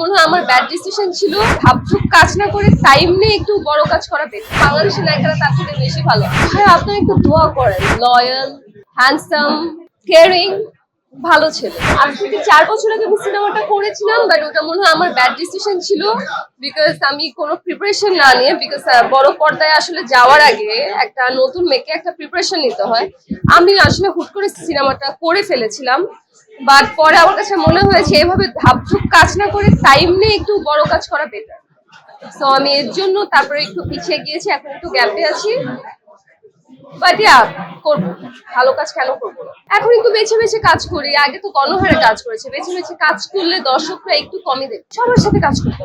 মনে হয় আমার ব্যাড ডিসিশন ছিল। ভাবঝুক কাজ না করে টাইম নিয়ে একটু বড় কাজ করা বেটার বাংলাদেশের নায়িকারা তার থেকে বেশি ভালো। হ্যাঁ আপনি একটু দোয়া করেন। লয়াল হ্যান্ডসাম কেয়ারিং ভালো ছেলে। আজ থেকে চার বছর আগে আমি সিনেমাটা করেছিলাম বাট ওটা মনে হয় আমার ব্যাড ডিসিশন ছিল বিকজ আমি কোনো প্রিপারেশন না নিয়ে বিকজ বড় পর্দায় আসলে যাওয়ার আগে একটা নতুন মেয়েকে একটা প্রিপারেশন নিতে হয়। আমি আসলে হুট করে সিনেমাটা করে ফেলেছিলাম বাট পরে আমার কাছে মনে হয়েছে এভাবে ধাপধুপ কাজ না করে টাইম নিয়ে একটু বড় কাজ করা বেটার সো আমি এর জন্য তারপরে একটু পিছিয়ে গিয়েছি, এখন একটু গ্যাপে আছি। বাট ইয়া করব, ভালো কাজ কেন করব? এখন একটু বেছে বেছে কাজ করি, আগে তো গণহারে কাজ করেছে, বেছে বেছে কাজ করলে দর্শকরা একটু কমই দেবে। সবার সাথে কাজ করতে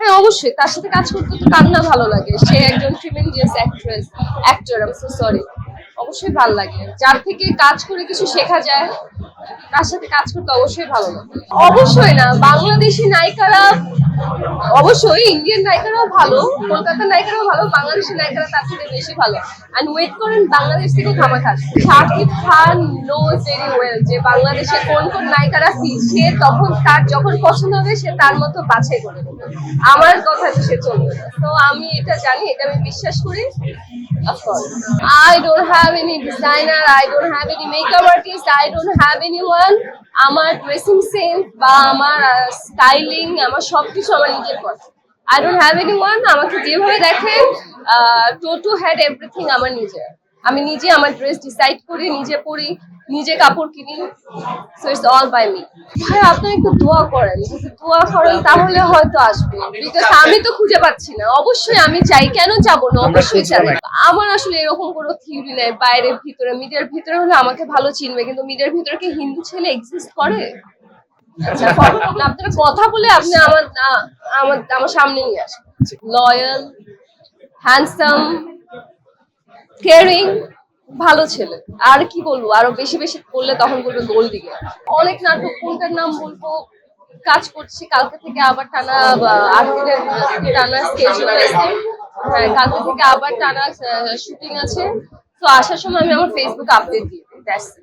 হ্যাঁ অবশ্যই, তার সাথে কাজ করতে তো কার না ভালো লাগে। সে একজন ট্রিমেন্ডিয়াস অ্যাক্ট্রেস অ্যাক্টর আমি সো সরি অবশ্যই ভালো লাগে। যার থেকে কাজ করে কিছু শেখা যায়, তার সাথে কাজ করতে অবশ্যই ভালো লাগে। অবশ্যই না, বাংলাদেশি নায়িকারা অবশ্যই ইন্ডিয়ান নায়িকারাও ভালো কলকাতার নায়িকারাও ভালো বাংলাদেশের নায়িকারা তার থেকে বেশি ভালো অ্যান্ড ওয়েট করেন বাংলাদেশ থেকে ধামাকা আসবে। Shakib Khan knows very well যে বাংলাদেশে কোন কোন নায়িকারা সে তখন তার যখন পছন্দ হবে সে তার মতো বাছাই করে আমার কথা সে চলবে তো আমি এটা জানি এটা আমি বিশ্বাস করি. I don't have any designer, I don't have any makeup artist, I don't have anyone. আমার ড্রেসিং সেন্স বা আমার স্টাইলিং আমার সবকিছু আমার নিজের কথা I don't have anyone আমাকে যেভাবে দেখেন টোটো হ্যাড এভরিথিং আমার নিজের আমি নিজে আমার ড্রেস ডিসাইড করি নিজে পরি নিজে কাপড় কিনি। So it's all by me ভাই আপনি একটু দোয়া করেন। যদি দোয়া করেন তাহলে হয়তো আসবে। বিকজ আমি তো খুঁজে পাচ্ছি না। অবশ্যই আমি চাই কেন যাব না? অবশ্যই চাই। আমার আসলে এরকম কোনো থিওরি নাই বাইরের ভিতরে। মিডিয়ার ভিতরে হলে আমাকে ভালো চিনবে কিন্তু মিডিয়ার ভিতরে কি হিন্দু ছেলে এক্সিস্ট করে? আপনারা কথা বলে আপনি আমার আমার আমার সামনে নিয়ে আসবেন লয়াল, হ্যান্ডসাম, কেয়ারিং, ভালো ছেলে। আর কি বলব, আরও বেশি বেশি করলে তখন বলবে গোল দিকে অনেক নাটক, কোনটার নাম বলব? কাজ করছি, কালকে থেকে আবার টানা আট দিনের, টানা স্কেজুল আছে। হ্যাঁ কালকে থেকে আবার টানা শুটিং আছে। তো আসার সময় আমি আমার ফেসবুকে আপডেট দিয়ে দিই.